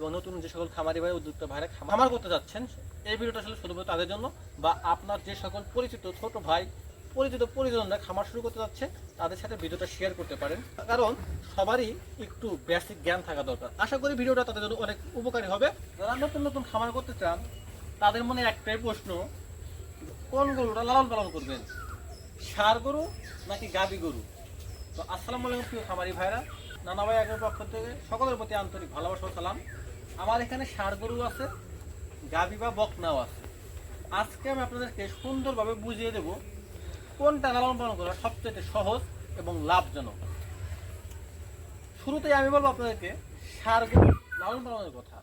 এবং নতুন যে সকল খামারি ভাই উদ্যোক্তা ভাইরা খামার করতে যাচ্ছেন, এই ভিডিওটা আসলে শুধুমাত্র তাদের জন্য বা আপনার যে সকল পরিচিত ছোট ভাই, পরিচিত পরিজনরা খামার শুরু করতে যাচ্ছে, তাদের সাথে ভিডিওটা শেয়ার করতে পারেন। কারণ সবারই একটু বেসিক জ্ঞান থাকা দরকার। আশা করি ভিডিওটা তাদের জন্য অনেক উপকারী হবে। যারা নতুন নতুন খামার করতে চান, তাদের মনে একটাই প্রশ্ন, কোন গরুটা লালন পালন করবেন? ষাড় গরু নাকি গাবি গরু? তো আসসালামু আলাইকুম প্রিয় খামারি ভাইরা। নানা ভাই আগের পক্ষ থেকে সকলের প্রতি আন্তরিক ভালোবাসা সালাম। আমার এখানে ষাড় গরু আছে গাবি বা বকনাও আছে। আজকে আমি আপনাদেরকে সুন্দরভাবে বুঝিয়ে দেব কোনটা লালন পালন করা সবচেয়ে সহজ এবং লাভজনক। শুরুতেই আমি বলব আপনাদেরকে সার গরু লালন পালনের কথা।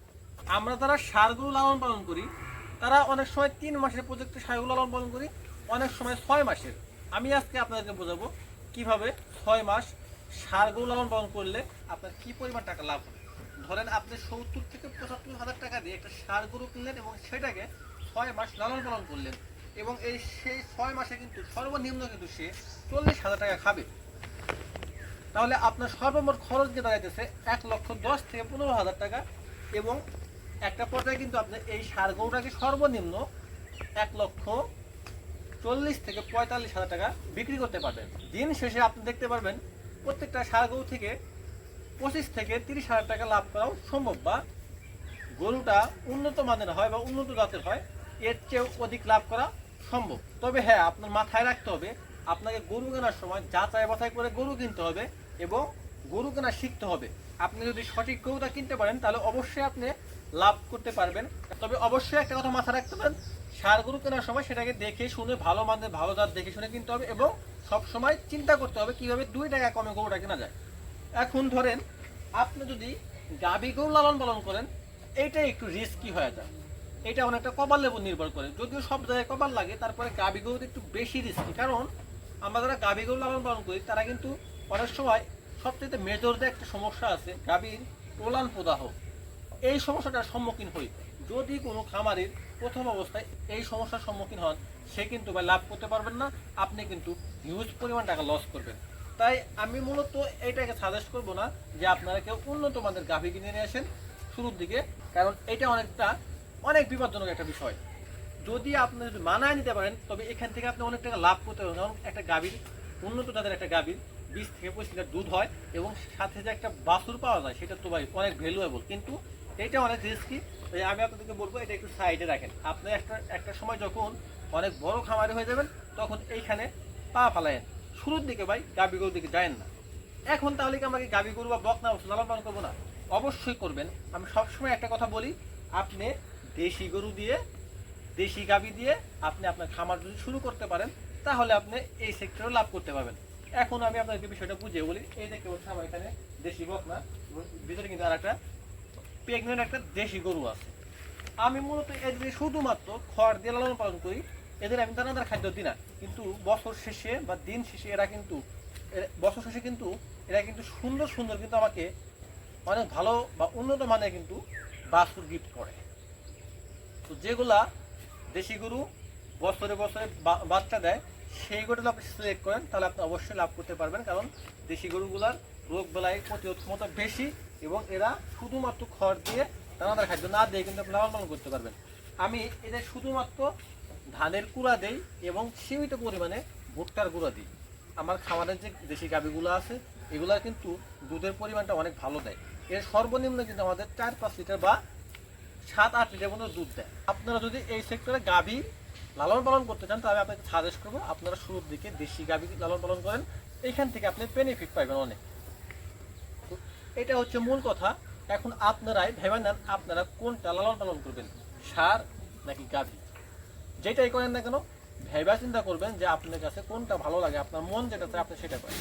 আমরা যারা সার গরু লালন পালন করি, তারা অনেক সময় তিন মাসের প্রজেক্টে গরু লালন পালন করি, অনেক সময় ছয় মাসের। আমি আজকে আপনাদেরকে বোঝাবো কীভাবে ছয় মাস ষাড় গরু লালন পালন করলে আপনার কি পরিমাণ টাকা লাভ হবে। ধরেন আপনি সত্তর থেকে পঁচাত্তর হাজার টাকা দিয়ে একটা ষাড় গরু কিনলেন এবং সেটাকে ছয় মাস লালন পালন করলেন এবং এই সেই ছয় মাসে কিন্তু সর্বনিম্ন কিন্তু সে চল্লিশ হাজার টাকা খাবে। তাহলে আপনার সর্বমোট খরচ যে দাঁড়াইতেছে এক লক্ষ দশ থেকে পনেরো হাজার টাকা এবং একটা পর্যায়ে কিন্তু আপনি এই সার গরুটাকে সর্বনিম্ন এক লক্ষ চল্লিশ থেকে পঁয়তাল্লিশ হাজার টাকা বিক্রি করতে পারবেন। দিন শেষে আপনি দেখতে পারবেন প্রত্যেকটা সার গরু থেকে পঁচিশ থেকে তিরিশ হাজার টাকা লাভ করাও সম্ভব বা গরুটা উন্নত মানের হয় বা উন্নত জাতের হয়, এর চেয়েও অধিক লাভ করা সম্ভব। তবে হ্যাঁ আপনার মাথায় রাখতে হবে, আপনাকে গরু কেনার সময় যাচাই বাছাই করে গরু কিনতে হবে এবং গরু কেনা শিখতে হবে। আপনি যদি সঠিক গরুটা কিনতে পারেন, তাহলে অবশ্যই আপনি লাভ করতে পারবেন। তবে অবশ্যই একটা কথা মাথায় রাখতে পারেন সার গরু কেনার সময় সেটাকে দেখে শুনে, ভালো মানের, ভালো জাত দেখে শুনে কিনতে হবে এবং সব সময় চিন্তা করতে হবে কীভাবে দুই টাকা কমে গরুটা কেনা যায়। এখন ধরেন আপনি যদি গাভী গরু লালন পালন করেন এইটাই একটু রিস্কি হয়ে যায়। এটা অনেকটা কপালের উপর নির্ভর করে। যদিও সব জায়গায় কপাল লাগে, তারপরে গাভী একটু বেশি রিস্কি কারণ আমরা যারা গাভী গরু লালন পালন করি, তারা কিন্তু অনেক সময় সবচেয়ে মেজর যে একটা সমস্যা আছে, গাভীর প্রলান প্রদাহ। এই সমস্যাটার সম্মুখীন হই। যদি কোনো খামারের প্রথম অবস্থায় এই সমস্যার সম্মুখীন হন, সে কিন্তু লাভ করতে পারবেন না। আপনি কিন্তু হিউজ পরিমাণ টাকা লস করবেন। তাই আমি মূলত এইটাকে সাজেস্ট করব না যে আপনারা কেউ উন্নত মানের গাভী কিনে নিয়ে আসেন শুরুর দিকে, কারণ এটা অনেকটা, অনেক বিপজ্জনক একটা বিষয়। যদি আপনি যদি মানায় নিতে পারেন, তবে এখান থেকে আপনি অনেক টাকা লাভ করতে যেমন একটা গাভীর, উন্নত জাতের একটা গাভীর, বিশ থেকে পঁচিশ লিটার দুধ হয় এবং সাথে যে একটা বাছুর পাওয়া যায়, সেটা তো ভাই অনেক ভ্যালুয়েবল কিন্তু এটা অনেক রিস্কি আমি আপনাদেরকে বলব, এটা একটু সাইডে রাখেন। আপনি একটা একটা সময় যখন অনেক বড় খামারি হয়ে যাবেন, তখন এইখানে পা ফালায়েন। শুরুর দিকে ভাই গাভী গরুর দিকে যায় না। এখন তাহলে কি আমাকে গাভী গরু বা বকনা লালন পালন করব না? অবশ্যই করবেন। আমি সবসময় একটা কথা বলি, আপনি দেশি গরু দিয়ে, দেশি গাভী দিয়ে আপনি আপনার খামার যদি শুরু করতে পারেন, তাহলে আপনি এই সেক্টরে লাভ করতে পারবেন। এখন আমি আপনাকে বিষয়টা বুঝিয়ে বলি, এই দেখতে পাচ্ছি আমার এখানে দেশি বক না ভিতরে কিন্তু আর একটা প্রেগনেন্ট একটা দেশি গরু আছে। আমি মূলত এদের শুধুমাত্র খড় দিয়ে লালন পালন করি এদের আমি দানাদার খাদ্য দিই না। কিন্তু বছর শেষে বা দিন শেষে এরা কিন্তু বছর শেষে কিন্তু এরা কিন্তু সুন্দর সুন্দর কিন্তু আমাকে অনেক ভালো বা উন্নত মানের কিন্তু বাছুর গিফট করে। তো যেগুলা দেশি গরু বছরে বছরে বাচ্চা দেয় সেই গরুগুলো আপনি সিলেক্ট করেন, তাহলে আপনি অবশ্যই লাভ করতে পারবেন। কারণ দেশি গরুগুলার রোগ বেলায় প্রতিরোধ ক্ষমতা বেশি এবং এরা শুধুমাত্র খড় দিয়ে দানাদার খাদ্য না দিয়ে কিন্তু আপনি লালন করতে পারবেন। আমি এদের শুধুমাত্র ধানের কুড়া দেই এবং সীমিত পরিমাণে ভুট্টার গুঁড়া দিই। আমার খামারের যে দেশি গাভিগুলো আছে, এগুলা কিন্তু দুধের পরিমাণটা অনেক ভালো দেয়। এর সর্বনিম্ন কিন্তু আমাদের চার পাঁচ লিটার বা সাত আট লিটার মতো দুধ দেয়। আপনারা যদি এই সেক্টরে গাভী লালন পালন করতে চান, তাহলে আপনাকে সাজেস্ট করব, আপনারা শুরুর দিকে দেশি গাভী লালন পালন করেন। এইখান থেকে আপনি বেনিফিট পাইবেন অনেক। এটা হচ্ছে মূল কথা। এখন আপনারাই ভেবে নেন, আপনারা কোনটা লালন পালন করবেন, সার নাকি গাভী? যেটাই করেন না কেন, ভেবা চিন্তা করবেন যে আপনার কাছে কোনটা ভালো লাগে, আপনার মন যেটা চায় আপনি সেটা করেন।